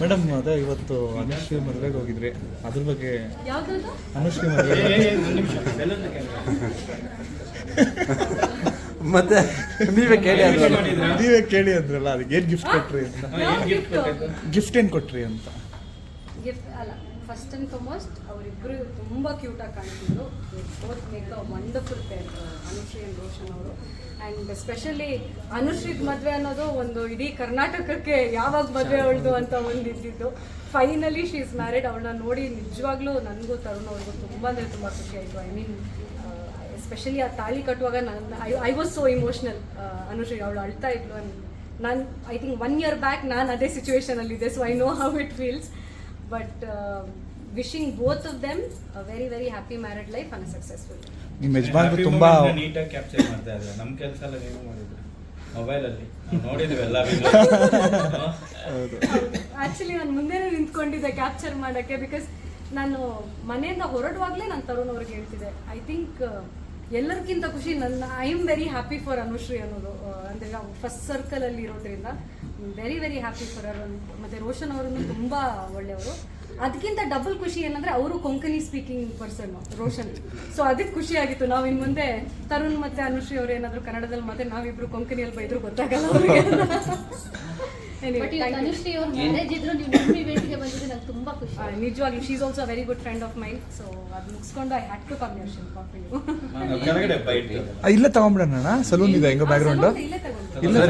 Madam ಅದೇ ಇವತ್ತು ಅನುಶ್ರೀ ಮದುವೆಗೆ ಹೋಗಿದ್ರಿ. ಅದ್ರ ಬಗ್ಗೆ ಯಾವ್ದು ಅನುಶ್ರೀ ಮದುವೆ ಮತ್ತೆ ನೀವೇ ಕೇಳಿ ಅಂದ್ರಲ್ಲ. ನೀವೇ ಕೇಳಿ ಅಂದ್ರಲ್ಲ. ಅದಕ್ಕೆ ಏನ್ ಗಿಫ್ಟ್ ಕೊಟ್ರಿ ಅಂತ. ಗಿಫ್ಟ್ ಏನ್ ಕೊಟ್ರಿ ಅಂತ. ಗಿಫ್ಟ್ ಅಲ್ಲ ಫಸ್ಟ್ ಅಂಡ್ ಫಾರ್ಮೋಸ್ಟ್ ಅವರಿಬ್ಬರು ತುಂಬ ಕ್ಯೂಟಾಗಿ ಕಾಣ್ತಿದ್ರು. Both make a wonderful pair Anushree Roshan ಅವರು. ಆ್ಯಂಡ್ ಸ್ಪೆಷಲಿ ಅನುಶ್ರೀದ್ ಮದುವೆ ಅನ್ನೋದು ಒಂದು ಇಡೀ ಕರ್ನಾಟಕಕ್ಕೆ ಯಾವಾಗ ಮದುವೆ ಅವಳದು ಅಂತ ಒಂದು ಇದ್ದಿದ್ದು. ಫೈನಲಿ ಶಿ ಇಸ್ ಮ್ಯಾರಿಡ್ ಅವಳನ್ನ ನೋಡಿ ನಿಜವಾಗ್ಲೂ ನನಗೂ ತರುಣ್ ಅವ್ರಿಗೂ ತುಂಬ ಅಂದರೆ ತುಂಬ ಖುಷಿ ಆಯಿತು. ಐ ಮೀನ್ ಎಸ್ಪೆಷಲಿ ಆ ತಾಳಿ ಕಟ್ಟುವಾಗ ನನ್ನ I I was so emotional Anushree ಅವಳು ಅಳ್ತಾ ಇದ್ಲು ನಾನು I think one year back ನಾನು ಅದೇ ಸಿಚುವೇಷನಲ್ಲಿದ್ದೆ so I know how it feels but wishing both of them very very happy married life and successful ನಿಮ್ಮ ಯಜಮಾನ್ರು ತುಂಬಾ ನೀಟಾಗಿ ಕ್ಯಾಪ್ಚರ್ ಮಾಡ್ತಾ ಇದ್ದಾರೆ. ನಮ್ಮ ಕೆಲಸ ಎಲ್ಲ ನೀವು ಮಾಡಿದ್ರು. ಮೊಬೈಲ್ ಅಲ್ಲಿ. ನೋಡಿದ್ವಿ ಎಲ್ಲ ಹೌದು. ಆ್ಯಕ್ಚುಲಿ ನಾನು ಮುಂದೆನೇ ನಿಂತ್ಕೊಂಡಿದ್ದೆ ಕ್ಯಾಪ್ಚರ್ ಮಾಡೋಕ್ಕೆ ಬಿಕಾಸ್ ನಾನು ಮನೆಯಿಂದ ಹೊರಡುವಾಗಲೇ ನಾನು ತರುಣ್ ಅವ್ರಿಗೆ ಹೇಳ್ತಿದ್ದೆ. ಐ ಥಿಂಕ್ ಎಲ್ಲರಿಗಿಂತ ಖುಷಿ ನನ್ನ I am very happy for Anushree ಅನ್ನೋದು. ಅಂದರೆ ಅಂದ್ರೆ ನಾವು ಫಸ್ಟ್ ಸರ್ಕಲಲ್ಲಿ ಇರೋದ್ರಿಂದ very very happy for our ಮತ್ತು ರೋಷನ್ ಅವರನ್ನು ತುಂಬ ಒಳ್ಳೆಯವರು. ಅದಕ್ಕಿಂತ ಡಬಲ್ ಖುಷಿ ಏನಂದ್ರೆ ಅವರು Konkani speaking person Roshan. So ಅದಕ್ಕೆ ಖುಷಿ ಆಗಿತ್ತು. ನಾವು ಇನ್ ಮುಂದೆ ತರುಣ್ ಮತ್ತೆ ಅನುಶ್ರೀ ಅವ್ರು ಏನಾದ್ರು ಕನ್ನಡದಲ್ಲಿ ಮತ್ತೆ ನಾವಿಬ್ರು ಕೊಂಕಣಿಯಲ್ಲಿ ಬೈದ್ರು ಗೊತ್ತಾಗಲ್ಲ ನಿಜವಾಗ್ಲೂ she's also very good friend of mind so ಅದು ಮುಗಿಸ್ಕೊಂಡು I had to come here chill coffee ಇಲ್ಲೇ ತಗೊಂಡ್ಬಿಡೋಣ ಸಲೂನ್ ಇದೆ ಹೆಂಗೋ ಬ್ಯಾಕ್ ಗ್ರೌಂಡ್ ಇಲ್ಲೇ